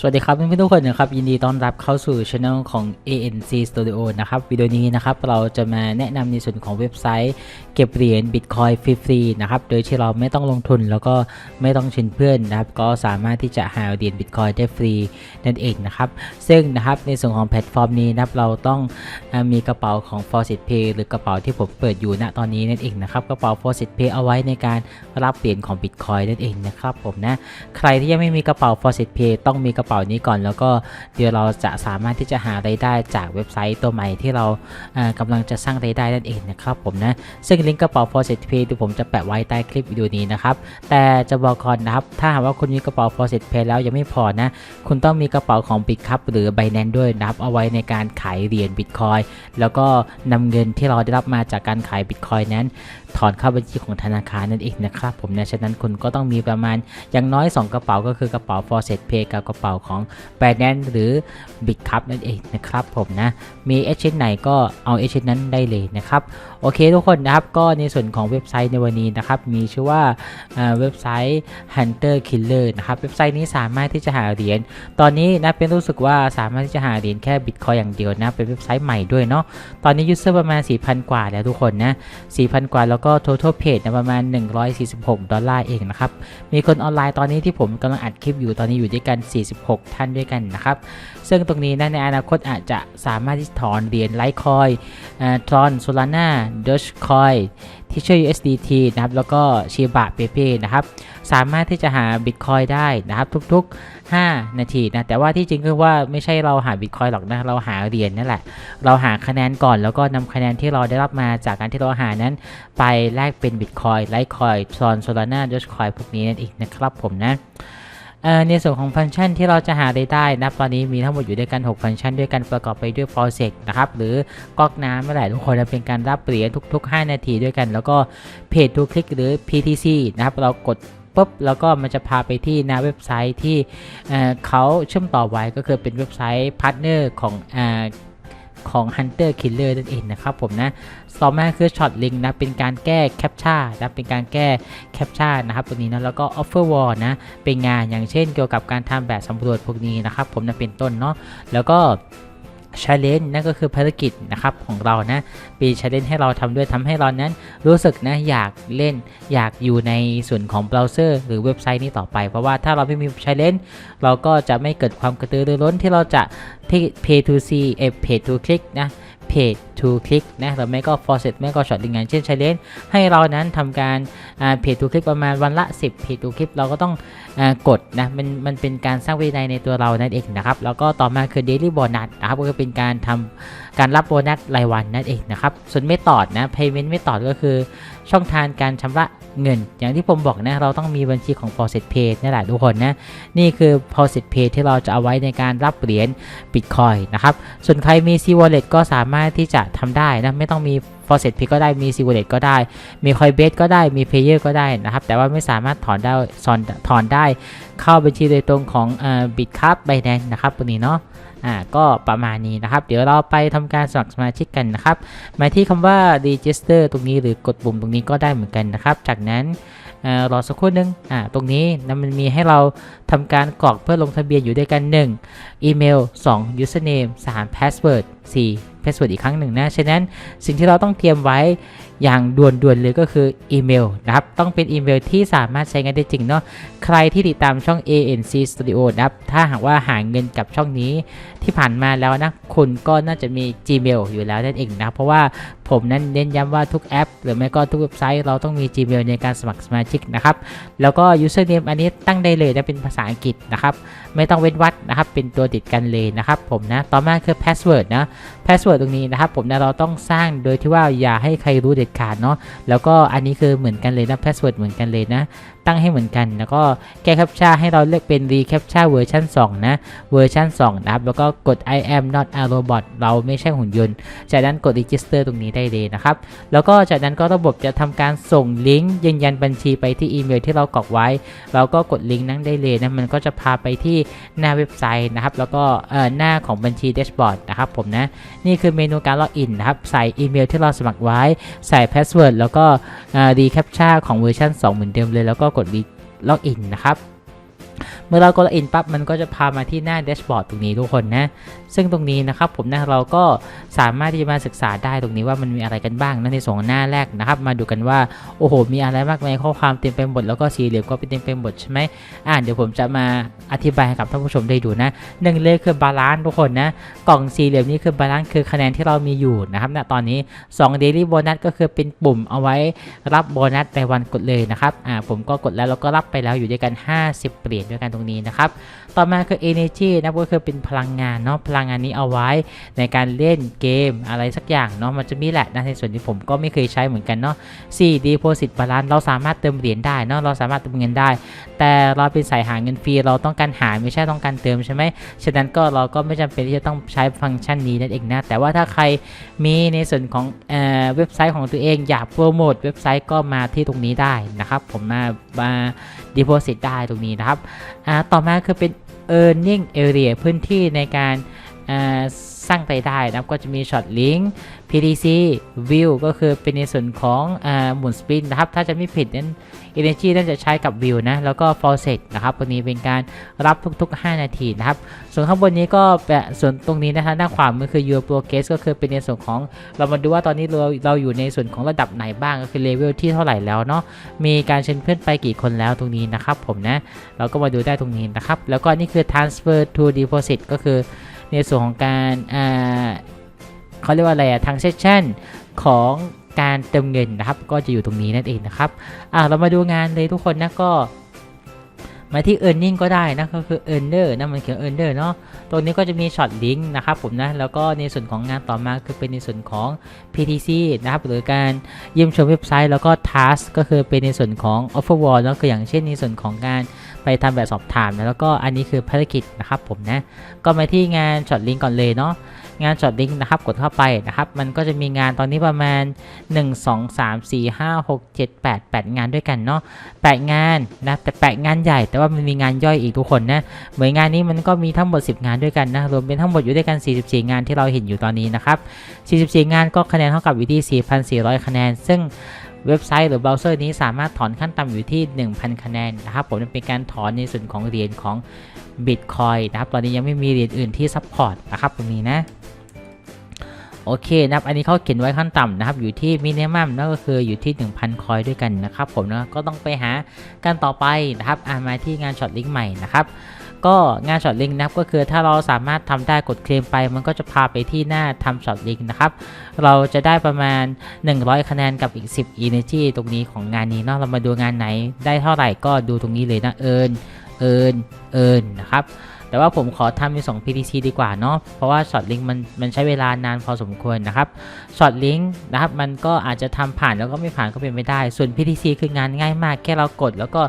สวัสดีครับเพื่อนๆทุกคนนะครับยินดีต้อนรับเข้าสู่ช anel ของ ANC Studio นะครับวิดีโอนี้นะครับเราจะมาแนะนำในส่วนของเว็บไซต์ เก็บเหรียญ Bitcoin ฟรีๆนะครับโดยที่เราไม่ต้องลงทุนแล้วก็ไม่ต้องเชิญเพื่อนนะครับก็สามารถที่จะหาเหรียญ Bitcoin ได้ฟรีนั่นเองนะครับซึ่งนะครับในส่วนของแพลตฟอร์มนี้นะครับเราต้องมีกระเป๋าของ Faucet Pay หรือกระเป๋าที่ผมเปิดอยู่ณตอนนี้นั่นเองนะครับกระเป๋า Faucet Pay เอาไว้ในการรับเหรียญของ Bitcoin นั่นเองนะครับผมนะใครที่ยังไม่มีกระเป๋า Faucet Pay ต้องมีกระเป๋านี้ก่อน แล้วก็เดี๋ยวเราจะสามารถที่จะหารายได้จากเว็บไซต์ตัวใหม่ที่เราเอ่อกำลังจะสร้างรายได้นั่นเองนะครับผมนะซึ่งลิงก์กระเป๋า Faucet Pay ที่ผมจะแปะไว้ใต้คลิปวิดีโอนี้นะครับแต่จะบอกก่อนนะครับถ้าหากว่าคุณมีกระเป๋า Faucet Pay แล้วยังไม่พอนะคุณต้องมีกระเป๋าของ b i t c u p หรือ Binance ด้วยนะครับเอาไว้ในการขายเหรียญ Bitcoin แล้วก็นำเงินที่เราได้รับมาจากการขาย Bitcoin นั้นถอนเข้าบัญชีของธนาคารนั่นเองนะครับผมนะฉะนั้นคุณก็ต้องมีประมาณอย่างน้อย 2 กระเป๋าก็คือกระเป๋า Faucet Pay กับกระเป๋าของ b i n a n c e หรือ b i t c u p นั่นเองนะครับผมนะ มีเอชเชนไหนก็เอาเอชนั้นได้เลยนะครับ โอเคทุกคนนะครับ ก็ในส่วนของเว็บไซต์ในวันนี้นะครับ มีชื่อว่าเว็บไซต์ Hunter Killer นะครับ เว็บไซต์นี้สามารถที่จะหาเหรียญ ตอนนี้นะเป็นรู้สึกว่าสามารถที่จะหาเหรียญแค่ Bitcoin อย่างเดียวนะ เป็นเว็บไซต์ใหม่ด้วยเนาะ ตอนนี้ยูเซอร์ประมาณ 4,000 กว่าแล้วทุกคนนะ 4,000 กว่าแล้วก็ total page นะประมาณ 146 ดอลลาร์เองนะครับ มีคนออนไลน์ตอนนี้ที่ผมกำลังอัดคลิปอยู่ตอนนี้อยู่ด้วยกัน 46 6 ท่านด้วยกันนะครับ ซึ่งตรงนี้นะในอนาคตอาจจะสามารถที่ถอนเหรียญไลท์คอยทรอนโซลาร่าดอชคอยที่ชื่อ USDT นะครับ แล้วก็ชิบะเปเป้นะครับ สามารถที่จะหา Bitcoin ได้นะครับ ทุกๆ 5 นาทีนะ แต่ว่าที่จริงคือว่าไม่ใช่เราหา Bitcoin หรอกนะ เราหาเหรียญนั่นแหละ เราหาคะแนนก่อนแล้วก็นำคะแนนที่เราได้รับมาจากการที่เราหานั้น ไปแลกเป็น Bitcoin ไลท์คอยทรอนโซลาร่าดอชคอยพวกนี้นั่นเองนะครับผมนะ ในส่วนของฟังก์ชันที่เราจะหาได้ได้นะตอนนี้มีทั้งหมดอยู่ด้วยกัน 6 ฟังก์ชันด้วยกันประกอบไปด้วย project นะครับ หรือก๊อกน้ำนั่นแหละทุกคนจะเป็นการรับเหรียญทุก ๆ 5 นาทีด้วยกัน แล้วก็เพจ to click หรือ PTC นะครับเรากดปุ๊บแล้วก็มันจะพาไปที่หน้าเว็บไซต์ที่เขาเชื่อมต่อไว้ก็คือเป็นเว็บไซต์พาร์ทเนอร์ของ ของ Hunter Killer นั่นเองนะครับผมนะต่อมาคือช็อตลิงนะเป็นการแก้แคปชั่นนะเป็นการแก้แคปชั่นนะครับตัวนี้นะแล้วก็ offer wall นะเป็นงานอย่างเช่นเกี่ยวกับการทำแบบสำรวจพวกนี้นะครับผมนะเป็นต้นเนาะแล้วก็ challenge นั่นก็คือภารกิจนะครับของเรานะปีช h a l l e n ให้เราทำด้วยทำให้เรานั้นรู้สึกนะอยากเล่นอยากอยู่ในส่วนของเบราว์เซอร์หรือเว็บไซต์นี้ต่อไปเพราะว่าถ้าเราไม่มี challenge เราก็จะไม่เกิดความกระตือรือร้นที่เราจะที่ pay to see เอ pay to click นะ page to click นะหรือไม่ก็ faucet ไม่ก็ short งานเช่น challenge ให้เรานั้นทำการ page to click ประมาณวันละ 10 page to click เราก็ต้องอกดนะมันมันเป็นการสร้างวินัยในตัวเรานั่นเองนะครับ แล้วก็ต่อมาคือ daily bonus นะครับก็คือเป็นการทำ การรับโบนัสรายวันนั่นเองนะครับ ส่วนไม่ตอดนะ payment ไม่ตอดก็คือช่องทางการชำระเงิน อย่างที่ผมบอกนะ เราต้องมีบัญชีของ faucet pay นี่แหละทุกคนนะ นี่คือ faucet pay ที่เราจะเอาไว้ในการรับเหรียญ bitcoin นะครับ ส่วนใครมี C wallet ก็สามารถที่จะทำได้นะ ไม่ต้องมี faucet pay ก็ได้ มี C wallet ก็ได้ มี Coinbase ก็ได้ มี Payer ก็ได้นะครับ แต่ว่าไม่สามารถถอนได้ถอนได้ เข้าบัญชีโดยตรงของ Bitcup Binance นะครับตัวนี้เนาะ อ่าก็ประมาณนี้นะครับ เดี๋ยวเราไปทำการสมัครสมาชิกกันนะครับมาที่คำว่า register ตรงนี้หรือกดปุ่มตรงนี้ก็ได้เหมือนกันนะครับ จากนั้น รอสักครู่นึงอ่าตรงนี้นะมันมีให้เราทำการกรอกเพื่อลงทะเบียนอยู่ด้วยกัน 1 อีเมล 2 username 3 password 4 password อีกครั้งหนึ่งนะ ฉะนั้นสิ่งที่เราต้องเตรียมไว้อย่างด่วนๆเลยก็คืออีเมลนะครับ ต้องเป็นอีเมลที่สามารถใช้งานได้จริงเนาะ ใครที่ติดตามช่อง ANC Studio นะครับ ถ้าหากว่าหาเงินกับช่องนี้ที่ผ่านมาแล้วนะ คุณก็น่าจะมี Gmail อยู่แล้วนั่นเองนะเพราะว่าผมนั้นเน้นย้ำว่าทุกแอป หรือไม่ก็ทุกเว็บไซต์เราต้องมี Gmail ในการสมัครสมาชิกนะครับแล้วก็ username อันนี้ตั้งได้เลยนะเป็นภาษาอังกฤษนะครับไม่ต้องเว้นวรรคนะครับเป็นตัวติดกันเลยนะครับผมนะต่อมาคือ password นะ password ตรงนี้นะครับผมนะเราต้องสร้างโดยที่ว่าอย่าให้ใครรู้เด็ดขาดเนาะแล้วก็อันนี้คือเหมือนกันเลยนะ password เหมือนกันเลยนะ ตั้งให้เหมือนกัน แล้วก็แก้แคปชั่นให้เราเลือกเป็น recaptcha เวอร์ชัน2นะเวอร์ชัน2นะครับ แล้วก็กด I am not a robot เราไม่ใช่หุ่นยนต์ จากนั้นกด register ตรงนี้ได้เลยนะครับ แล้วก็จากนั้นก็ระบบจะทำการส่งลิงก์ยืนยันบัญชีไปที่อีเมลที่เรากรอกไว้ เราก็กดลิงก์นั้นได้เลยนะมันก็จะพาไปที่หน้าเว็บไซต์นะครับ แล้วก็เอ่อหน้าของบัญชีแดชบอร์ดนะครับผมนะนี่คือเมนูการล็อกอินนะครับใส่อีเมลที่เราสมัครไว้ใส่พาสเวิร์ดแล้วก็รีแคปชั่นของเวอร์ชัน2 เหมือนเดิมเลยแล้วก็กดล็อกอินนะครับ เมื่อเรากดอินปั๊บมันก็จะพามาที่หน้าแดชบอร์ดตรงนี้ทุกคนนะ ซึ่งตรงนี้นะครับผมนะเราก็สามารถที่จะมาศึกษาได้ตรงนี้ว่ามันมีอะไรกันบ้างนะในส่วนของหน้าแรกนะครับ มาดูกันว่าโอ้โห มีอะไรมากมายข้อความเต็มไปหมดแล้วก็สี่เหลี่ยมก็เป็นเต็มไปหมดใช่ไหมอ่าเดี๋ยวผมจะมาอธิบายให้กับท่านผู้ชมได้ดูนะหนึ่งเลยคือบาลานซ์ทุกคนนะกล่องสี่เหลี่ยมนี้คือบาลานซ์คือคะแนนที่เรามีอยู่นะครับณตอนนี้2 daily bonus ก็คือเป็นปุ่มเอาไว้รับโบนัสในวันกดเลยนะครับอ่าผมก็กดแล้วแล้วก็รับไปแล้วอยู่ด้วยกัน 50 เหรียญด้วยกันตรงนี้นะครับ ต่อมาคือ energy นะก็คือเป็นพลังงานเนาะพลังงานนี้เอาไว้ในการเล่นเกมอะไรสักอย่างเนาะมันจะมีแหละนะในส่วนที่ผมก็ไม่เคยใช้เหมือนกันเนาะ 4 deposit balance เราสามารถเติมเหรียญได้เนาะเราสามารถเติมเงินได้ แต่เราเป็นสายหาเงินฟรีเราต้องการหาไม่ใช่ต้องการเติมใช่ไหมฉะนั้นก็เราก็ไม่จำเป็นที่จะต้องใช้ฟังก์ชันนี้นั่นเองนะแต่ว่าถ้าใครมีในส่วนของเอ่อเว็บไซต์ของตัวเองอยากโปรโมทเว็บไซต์ก็มาที่ตรงนี้ได้นะครับ ผมมามา deposit ได้ตรงนี้นะครับต่อมาคือเป็น earning area พื้นที่ในการ สร้างรายได้นะครับก็จะมี short link PDC view ก็คือเป็นในส่วนของอหมุนสปินนะครับ ถ้าจะไม่ผิดนั้น energy น่าจะใช้กับ view นะ แล้วก็ faucet นะครับตัวนี้เป็นการรับทุกๆ 5 นาทีนะครับ ส่วนข้างบนนี้ก็แปะส่วนตรงนี้นะคะด้านขวามือคือ your progress ก็คือเป็นในส่วนของเรามาดูว่าตอนนี้เราเราอยู่ในส่วนของระดับไหนบ้างก็คือเลเวลที่เท่าไหร่แล้วเนาะมีการเชิญเพื่อนไปกี่คนแล้วตรงนี้นะครับผมนะเราก็มาดูได้ตรงนี้นะครับแล้วก็นี่คือ transfer to deposit ก็คือ ในส่วนของการเขาเรียกว่าอะไรอะทางเซสชันของการเติมเงินนะครับ ก็จะอยู่ตรงนี้นั่นเองนะครับอะเรามาดูงานเลยทุกคนนะก็มาที่ earning ก็ได้นะก็คือ earner นะมันเขียน earner เนาะตรงนี้ก็จะมี short link นะครับผมนะแล้วก็ในส่วนของงานต่อมาคือเป็นในส่วนของ PTC นะครับหรือการเยี่ยมชมเว็บไซต์แล้วก็ task ก็คือเป็นในส่วนของ offer wall แล้วก็อย่างเช่นในส่วนของการ ไปทำแบบสอบถามนะแล้วก็อันนี้คือภารกิจนะครับผมนะก็มาที่งาน short link ก่อนเลยเนาะงาน short link นะครับกดเข้าไปนะครับมันก็จะมีงานตอนนี้ประมาณ 1 2 3 4 5 6 7 8 8 งานด้วยกันเนาะแปะงานนะแต่แปะงานใหญ่ แต่ว่ามันมีงานย่อยอีกทุกคนนะเหมือนงานนี้มันก็มีทั้งหมด 10 งานด้วยกันนะรวมเป็นทั้งหมดอยู่ด้วยกัน 44 งานที่เราเห็นอยู่ตอนนี้นะครับ44 งานก็คะแนนเท่ากับอยู่ที่4,400 คะแนน ซึ่ง เว็บไซต์หรือเบราว์เซอร์นี้สามารถถอนขั้นต่ำอยู่ที่ 1,000 คะแนนนะครับผมเป็นการถอนในส่วนของเหรียญของ Bitcoin นะครับ ตอนนี้ยังไม่มีเหรียญอื่นที่ซัพพอร์ตนะครับตรงนี้นะโอเคนะครับ อันนี้เขาเขียนไว้ขั้นต่ำนะครับ อยู่ที่มินิมัมนั่นก็คืออยู่ที่ 1,000 คอยด้วยกันนะครับ ผมนะก็ต้องไปหากันต่อไปนะครับอ่ามาที่งานช็อตลิงก์ใหม่นะครับ ก็งานช็อตลิงก์นะครับก็คือถ้าเราสามารถทำได้กดเคลมไป มันก็จะพาไปที่หน้าทำช็อตลิงก์นะครับ เราจะได้ประมาณ 100 คะแนนกับอีก 10 energy ตรงนี้ของงานนี้เนาะเรามาดูงานไหนได้เท่าไหร่ก็ดูตรงนี้เลยนะเอิญเอิญเอิญนะครับ แต่ว่าผมขอทำเป็น2 PTC ดีกว่าเนาะเพราะว่าช็อตลิงก์มันมันใช้เวลานานพอสมควรนะครับช็อตลิงก์นะครับมันก็อาจจะทำผ่านแล้วก็ไม่ผ่านก็เป็นไม่ได้ ส่วน PTC คืองานง่ายมาก แค่เรากด แล้วก็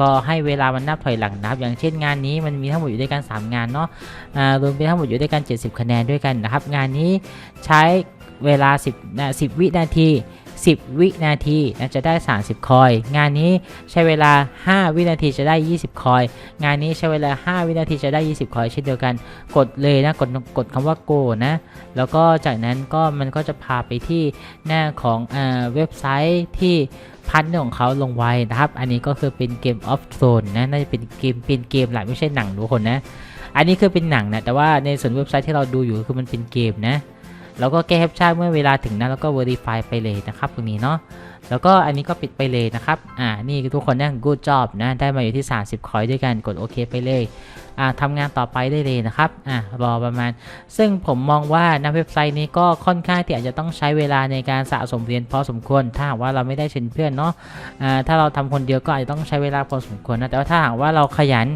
รอให้เวลามันนับถอยหลังนะครับ อย่างเช่นงานนี้มันมีทั้งหมดอยู่ด้วยกัน 3 งานเนาะอ่ารวมเป็นทั้งหมดอยู่ด้วยกัน 70 คะแนนด้วยกันนะครับ งานนี้ใช้เวลา 10นะ10 วินาที 10 วินาทีนะจะได้ 30 คอย งานนี้ใช้เวลา 5 วินาทีจะได้ 20 คอย งานนี้ใช้เวลา 5 วินาทีจะได้ 20 คอย เช่นเดียวกัน กดเลยนะ กดกดคำว่า go นะ แล้วก็จากนั้นก็มันก็จะพาไปที่หน้าของเออเว็บไซต์ที่พันธุ์ของเขาลงไว้นะครับ อันนี้ก็คือเป็นเกม of Thrones นะ น่าจะเป็นเกมเป็นเกมแหละไม่ใช่หนังทุกคนนะ อันนี้คือเป็นหนังนะ แต่ว่าในส่วนเว็บไซต์ที่เราดูอยู่คือมันเป็นเกมนะ แล้วก็แก้แคปชั่นเมื่อเวลาถึงนะแล้วก็ verify ไปเลยนะครับตรงนี้เนาะ แล้วก็อันนี้ก็ปิดไปเลยนะครับ อ่า นี่ทุกคนนะ good job นะ ได้มาอยู่ที่ 30 คอยด้วยกัน กดโอเคไปเลย อ่าทำงานต่อไปได้เลยนะครับ อ่ารอประมาณ ซึ่งผมมองว่านะเว็บไซต์นี้ก็ค่อนข้างที่อาจจะต้องใช้เวลาในการสะสมเหรียญพอสมควร ถ้าหากว่าเราไม่ได้เชิญเพื่อนเนาะ อ่า ถ้าเราทำคนเดียวก็อาจจะต้องใช้เวลาพอสมควรนะ แต่ว่าถ้าหากว่าเราขยัน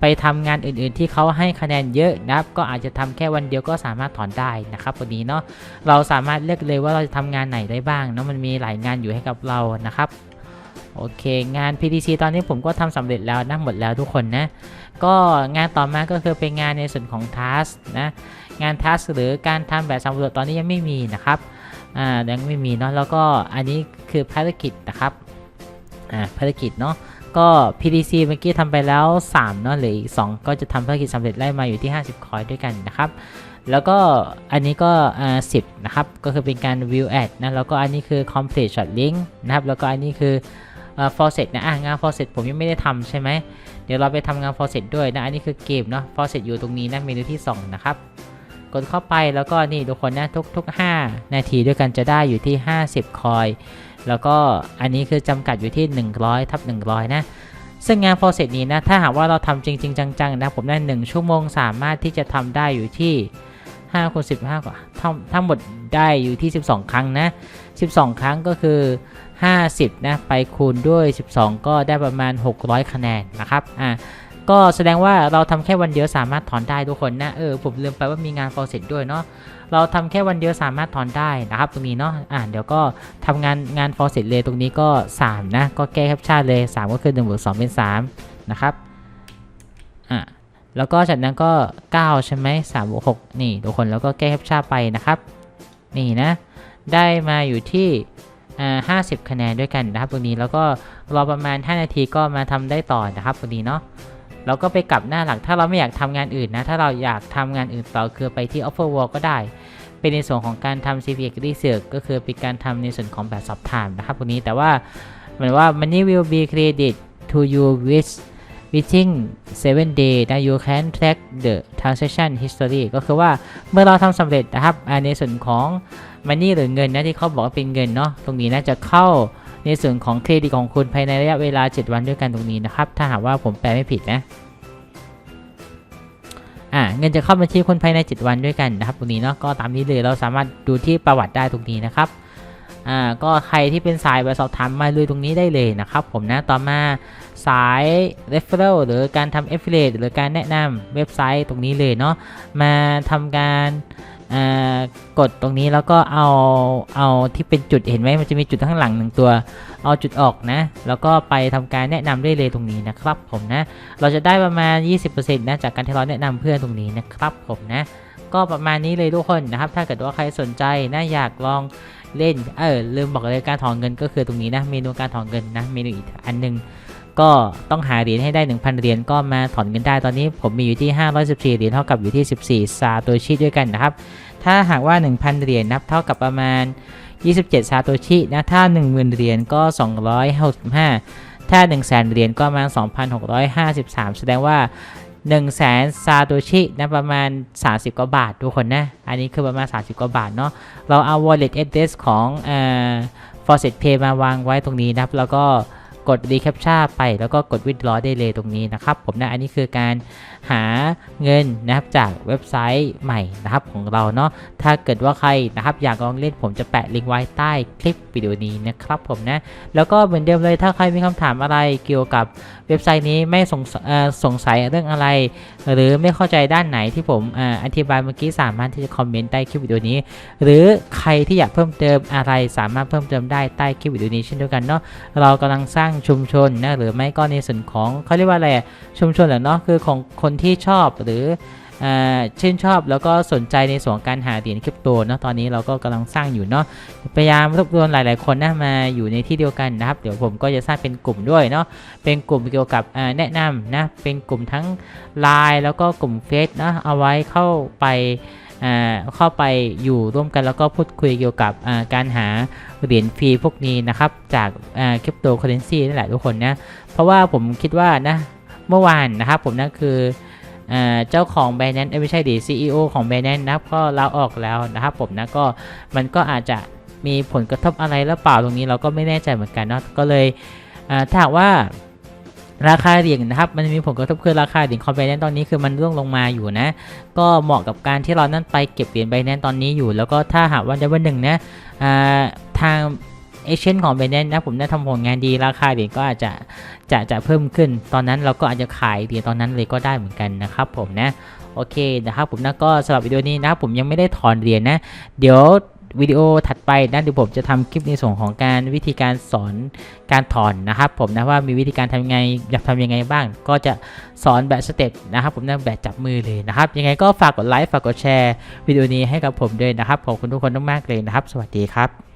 ไปทำงานอื่น ๆ ที่เขาให้คะแนนเยอะนะครับ ก็อาจจะทำแค่วันเดียวก็สามารถถอนได้นะครับวันนี้เนาะ เราสามารถเลือกเลยว่าเราจะทำงานไหนได้บ้างเนาะ มันมีหลายงานอยู่ให้กับเรานะครับโอเค งาน PTC ตอนนี้ผมก็ทำสำเร็จแล้วนะหมดแล้วทุกคนนะ ก็งานต่อมาก็คือเป็นงานในส่วนของ task นะ งาน task หรือการทำแบบสำรวจตอนนี้ยังไม่มีนะครับอ่ายังไม่มีเนาะแล้วก็อันนี้คือภารกิจนะครับอ่าภารกิจเนาะก็ PTC เมื่อกี้ทำไปแล้ว3เนาะเหลืออีก 2 ก็จะทำภารกิจสำเร็จไล่มาอยู่ที่ 50 คอยด้วยกันนะครับ แล้วก็อันนี้ก็อ่า10นะครับ ก็คือเป็นการ view ad นะ แล้วก็อันนี้คือ complete short link นะครับ แล้วก็อันนี้คือฟอร์เซตนะอะงานฟอร์เซตผมยังไม่ได้ทำใช่ไหม เดี๋ยวเราไปทำงานฟอร์เซตด้วยนะ อันนี้คือเกมเนาะฟอร์เซตอยู่ตรงนี้นะเมนูที่ 2 นะครับ กดเข้าไปแล้วก็นี่ทุกคนนะทุกทุก5นาทีด้วยกันจะได้อยู่ที่ 50 คอย แล้วก็อันนี้คือจำกัดอยู่ที่ 100ทับ100 นะซึ่งงาน process นี้นะ ถ้าหากว่าเราทำจริง ๆ จัง ๆ นะ ผมได้ 1 ชั่วโมงสามารถที่จะทำได้อยู่ที่ 5คูณ15กว่าทั้งทั้งหมดได้อยู่ที่ 12 ครั้งนะ 12 ครั้งก็คือ 50 นะ ไปคูณด้วย 12 ก็ได้ประมาณ 600 คะแนนนะครับ อ่าก็แสดงว่าเราทำแค่วันเดียวสามารถถอนได้ทุกคนนะ เออผมลืมไปว่ามีงาน process ด้วยเนาะ เราทำแค่วันเดียวสามารถถอนได้นะครับตรงนี้เนาะ อ่าเดี๋ยวก็ทำงานงาน process เลยตรงนี้ก็ 3 นะ ก็แก้แคปชั่นเลย 3 ก็คือ1บวก2เป็น3นะครับ อ่า แล้วก็จากนั้นก็ 9 ใช่ไหม3บวก6นี่ทุกคนแล้วก็แก้แคปชั่นไปนะครับ นี่นะ ได้มาอยู่ที่อ่า50คะแนนด้วยกันนะครับตรงนี้แล้วก็รอประมาณ 5 นาทีก็มาทำได้ต่อนะครับตรงนี้เนาะเราก็ไปกลับหน้าหลักถ้าเราไม่อยากทำงานอื่นนะ ถ้าเราอยากทำงานอื่นต่อคือไปที่ offer wall ก็ได้ เป็นในส่วนของการทำ CPX Research ก็คือเป็นการทำในส่วนของแบบสอบถามนะครับตรงนี้แต่ว่าเหมือนว่า money will be credit to you with within 7 day นะ you can track the transaction history ก็คือว่าเมื่อเราทำสำเร็จนะครับในส่วนของ money หรือเงินนะที่เขาบอกว่าเป็นเงินเนาะตรงนี้นะจะเข้าในส่วนของเครดิตของคุณภายในระยะเวลา 7 วันด้วยกันตรงนี้นะครับ ถ้าหากว่าผมแปลไม่ผิดนะอ่าเงินจะเข้าบัญชีคุณภายใน 7 วันด้วยกันนะครับ ตรงนี้เนาะก็ตามนี้เลยเราสามารถดูที่ประวัติได้ตรงนี้นะครับอ่าก็ใครที่เป็นสายไปสอบถามมาเลยตรงนี้ได้เลยนะครับ ผมนะต่อมา สาย referral หรือการทำ affiliate หรือการแนะนำเว็บไซต์ตรงนี้เลยเนาะมาทำการกดตรงนี้แล้วก็เอาเอาที่เป็นจุดเห็นไหมมันจะมีจุดข้างหลังหนึ่งตัว เอาจุดออกนะ แล้วก็ไปทำการแนะนำได้เลยตรงนี้นะครับผมนะ เราจะได้ประมาณ 20%นะจากการที่เราแนะนำเพื่อนตรงนี้นะครับผมนะ ก็ประมาณนี้เลยทุกคนนะครับ ถ้าเกิดว่าใครสนใจนะอยากลองเล่นเออลืมบอกเลยการถอนเงินก็คือตรงนี้นะเมนูการถอนเงินนะเมนูอีกอันหนึ่ง ก็ต้องหาเหรียญให้ได้ 1,000 เหรียญก็มาถอนเงินได้ตอนนี้ผมมีอยู่ที่ 514 เหรียญเท่ากับอยู่ที่ 14 ซาโตชิด้วยกันนะครับ ถ้าหากว่า 1,000 เหรียญนับเท่ากับประมาณ 27 ซาโตชินะถ้า 10,000 เหรียญก็ 265 ถ้า 100,000เหรียญก็ประมาณ 2,653 แสดงว่า1 0 0 0 0แสนซาโตชินะประมาณ 30 กว่าบาททุกคนนะ อันนี้คือประมาณ 30 กว่าบาทเนาะเราเอา wallet address ของเอ่อ Faucet Pay มาวางไว้ตรงนี้นะครับ แล้วก็ กด recaptcha ไปแล้วก็กด withdraw ได้เลยตรงนี้นะครับผมนะอันนี้คือการหาเงินนะครับจากเว็บไซต์ใหม่นะครับของเราเนาะถ้าเกิดว่าใครนะครับอยากลองเล่นผมจะแปะลิงก์ไว้ใต้คลิปวิดีโอนี้นะครับผมนะแล้วก็เหมือนเดิมเลยถ้าใครมีคำถามอะไรเกี่ยวกับเว็บไซต์นี้ไม่สงสเอ่อสงสัยเรื่องอะไร หรือไม่เข้าใจด้านไหนที่ผมออธิบายเมื่อกี้สามารถที่จะคอมเมนต์ใต้คลิปวิดีโอนี้ หรือใครที่อยากเพิ่มเติมอะไรสามารถเพิ่มเติมได้ใต้คลิปวิดีโอนี้เช่นเดียวกันเนาะเรากำลังสร้างชุมชนนะหรือไม่ก็ในส่วนของเขาเรียกว่าอะไรชุมชนเหรอเนาะคือของคนที่ชอบหรืออ่าชื่นชอบแล้วก็สนใจในส่วนการหาเหรียญคริปโตเนาะตอนนี้เราก็กำลังสร้างอยู่เนาะพยายามรวบรวมหลาย ๆ คนนะมาอยู่ในที่เดียวกันนะครับ เดี๋ยวผมก็จะสร้างเป็นกลุ่มด้วยเนาะเป็นกลุ่มเกี่ยวกับแนะนำนะเป็นกลุ่มทั้ง Line แล้วก็กลุ่มเฟซนะเอาไว้เข้าไปเข้าไปอยู่ร่วมกันแล้วก็พูดคุยเกี่ยวกับการหาเหรียญฟรีพวกนี้นะครับ จากคริปโตเคอเรนซีนั่นแหละทุกคนนะเพราะว่าผมคิดว่านะ เมื่อวานนะครับผมนั่นคืออเจ้าของแบรนด์นั้นไม่ใช่ดิ CEO ของแบรนด์นั้นนะครับก็ลาออกแล้วนะครับผมนะก็มันก็อาจจะมีผลกระทบอะไรหรือเปล่าตรงนี้เราก็ไม่แน่ใจเหมือนกันเนาะก็เลยถ้าหากว่าราคาเหรียญนะครับ มันมีผลกระทบคือราคาเหรียญคอมไบแนนตอนนี้คือมันร่วงลงมาอยู่นะ ก็เหมาะกับการที่เรานั่นไปเก็บเหรียญไบแนนตอนนี้อยู่ แล้วก็ถ้าหากวันใดวันหนึ่งนะาทาง เอเชนของไบแนนนะผมได้ทำผลงานดีราคาเหรียญก็อาจจะจะจะเพิ่มขึ้น ตอนนั้นเราก็อาจจะขายเหรียญตอนนั้นเลยก็ได้เหมือนกันนะครับผมนะโอเคนะครับผมนะก็สำหรับวิดีโอนี้นะผมยังไม่ได้ถอนเหรียญนะ เดี๋ยววิดีโอถัดไปนะเดี๋ยวผมจะทำคลิปในส่วนของการวิธีการสอนการถอนนะครับผมนะว่ามีวิธีการทำยังไงอยากทำยังไงบ้าง ก็จะสอนแบบสเต็ปนะครับผมนะแบบจับมือเลยนะครับ ยังไงก็ฝากกดไลค์ฝากกดแชร์วิดีโอนี้ให้กับผมด้วยนะครับขอบคุณทุกคนมากๆเลยนะครับ สวัสดีครับ